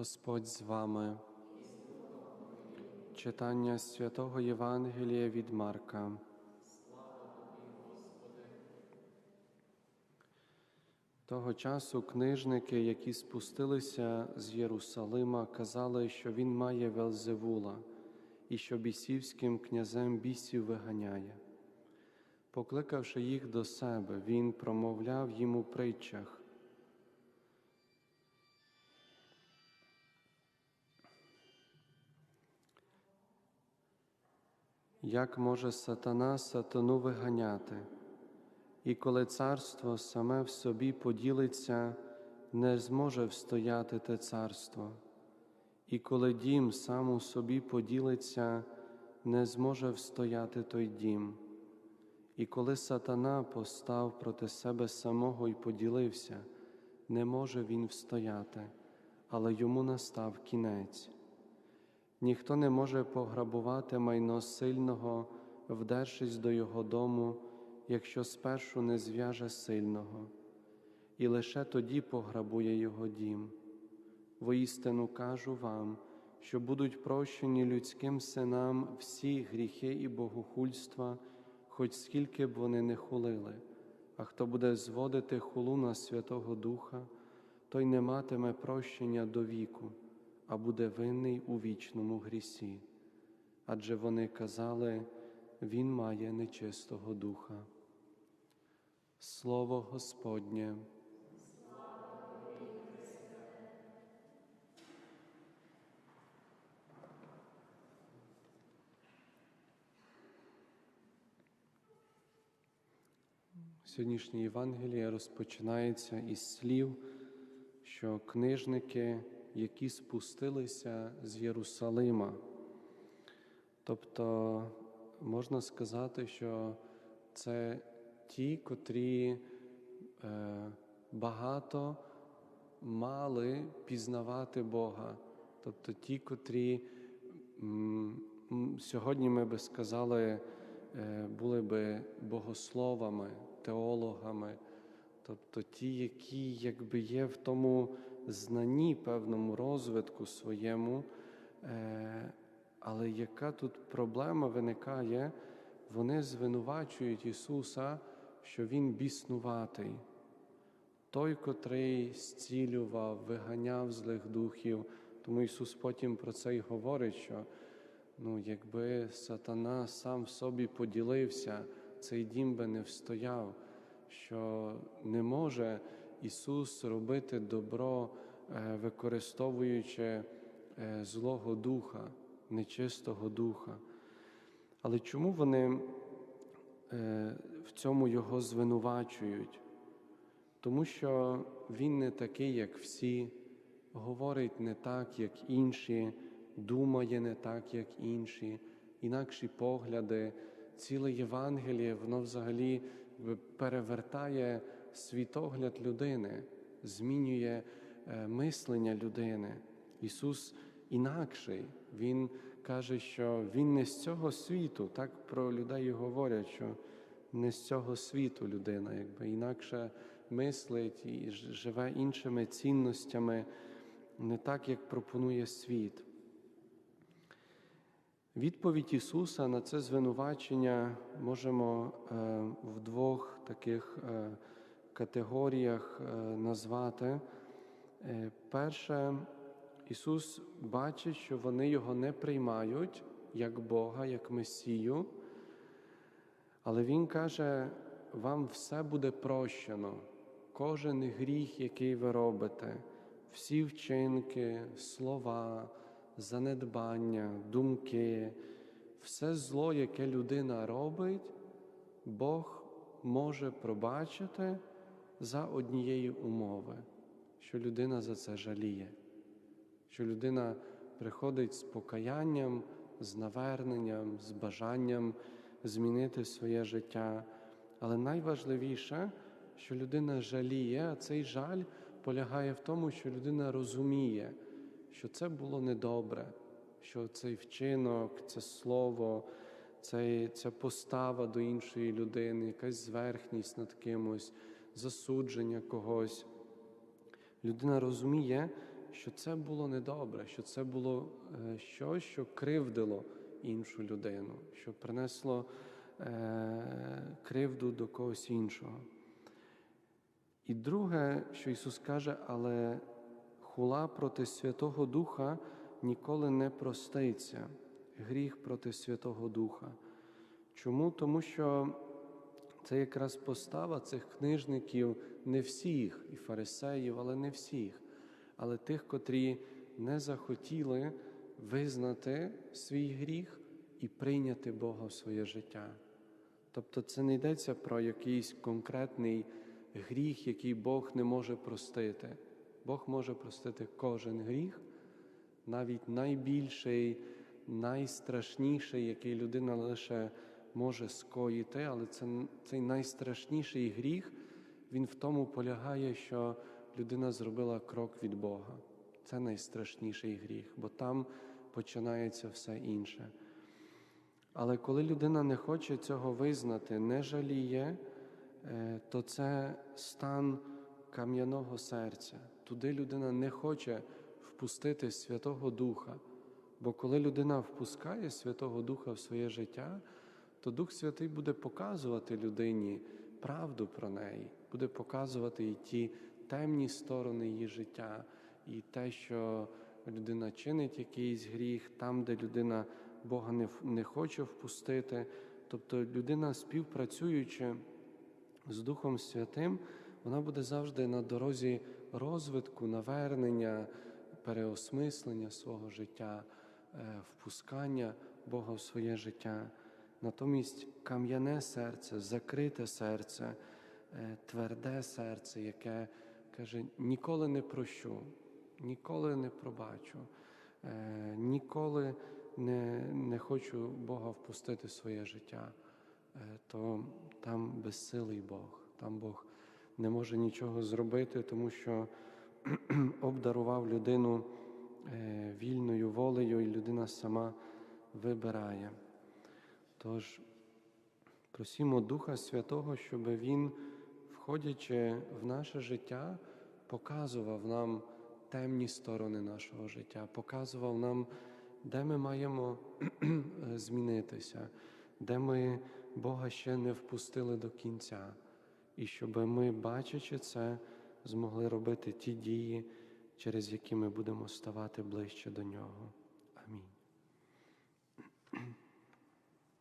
Господь з вами. Читання святого Євангелія від Марка. Того часу книжники, які спустилися з Єрусалима, казали, що він має Велзевула і що бісівським князем бісів виганяє. Покликавши їх до себе, він промовляв їм у притчах. Як може сатана сатану виганяти? І коли царство саме в собі поділиться, не зможе встояти те царство, і коли дім сам у собі поділиться, не зможе встояти той дім. І коли сатана постав проти себе самого і поділився, не може він встояти, але йому настав кінець. Ніхто не може пограбувати майно сильного, вдершись до його дому, якщо спершу не зв'яже сильного, і лише тоді пограбує його дім. Воістину кажу вам, що будуть прощені людським синам всі гріхи і богохульства, хоч скільки б вони не хулили, а хто буде зводити хулу на Святого Духа, той не матиме прощення до віку а буде винний у вічному грісі. Адже вони казали, Він має нечистого духа. Слово Господнє. Сьогоднішнє Євангеліє розпочинається із слів, що книжники які спустилися з Єрусалима. Тобто можна сказати, що це ті, котрі е, багато мали пізнавати Бога, тобто ті, котрі сьогодні ми би сказали, е, були би богословами, теологами, тобто ті, які якби є в тому знанні, певному розвитку своєму, е, але яка тут проблема виникає? Вони звинувачують Ісуса, що Він біснуватий, той, котрий зцілював, виганяв злих духів. Тому Ісус потім про це й говорить, що ну, якби сатана сам в собі поділився, цей дім би не встояв, що не може Ісус робити добро, е, використовуючи е, Злого Духа, нечистого Духа. Але чому вони е, в цьому Його звинувачують? Тому що Він не такий, як всі, говорить не так, як інші, думає не так, як інші, інакші погляди, ціле Євангеліє, воно взагалі перевертає світогляд людини, змінює е, мислення людини. Ісус інакший. Він каже, що Він не з цього світу. Так про людей говорять, що не з цього світу людина, якби інакше мислить і живе іншими цінностями, не так, як пропонує світ. Відповідь Ісуса на це звинувачення можемо е, в двох таких е, категоріях е, назвати. Перше, Ісус бачить, що вони Його не приймають як Бога, як Месію, але Він каже, вам все буде прощено, кожен гріх, який ви робите, всі вчинки, слова занедбання, думки, все зло, яке людина робить, Бог може пробачити за однієї умови, що людина за це жаліє, що людина приходить з покаянням, з наверненням, з бажанням змінити своє життя. Але найважливіше, що людина жаліє, а цей жаль полягає в тому, що людина розуміє що це було недобре, що цей вчинок, це слово, цей, ця постава до іншої людини, якась зверхність над кимось, засудження когось. Людина розуміє, що це було недобре, що це було е, щось, що кривдило іншу людину, що принесло е, кривду до когось іншого. І друге, що Ісус каже, але хула проти Святого Духа ніколи не проститься, гріх проти Святого Духа. Чому? Тому що це якраз постава цих книжників, не всіх, і фарисеїв, але не всіх, але тих, котрі не захотіли визнати свій гріх і прийняти Бога в своє життя. Тобто це не йдеться про якийсь конкретний гріх, який Бог не може простити. Бог може простити кожен гріх, навіть найбільший, найстрашніший, який людина лише може скоїти, але це, цей найстрашніший гріх, він в тому полягає, що людина зробила крок від Бога. Це найстрашніший гріх, бо там починається все інше. Але коли людина не хоче цього визнати, не жаліє, е, то це стан кам'яного серця. Туди людина не хоче впустити Святого Духа. Бо коли людина впускає Святого Духа в своє життя, то Дух Святий буде показувати людині правду про неї, буде показувати і ті темні сторони її життя, і те, що людина чинить якийсь гріх, там, де людина Бога не, не хоче впустити. Тобто людина, співпрацюючи з Духом Святим, вона буде завжди на дорозі розвитку, навернення, переосмислення свого життя, е, впускання Бога в своє життя. Натомість кам'яне серце, закрите серце, е, тверде серце, яке каже: ніколи не прощу, ніколи не пробачу, е, ніколи не, не хочу Бога впустити в своє життя, то там безсилий Бог, там Бог не може нічого зробити, тому що обдарував людину е, вільною волею, і людина сама вибирає. Тож просімо Духа Святого, щоб Він, входячи в наше життя, показував нам темні сторони нашого життя, показував нам, де ми маємо змінитися, де ми Бога ще не впустили до кінця, і щоб ми, бачачи це, змогли робити ті дії, через які ми будемо ставати ближче до Нього.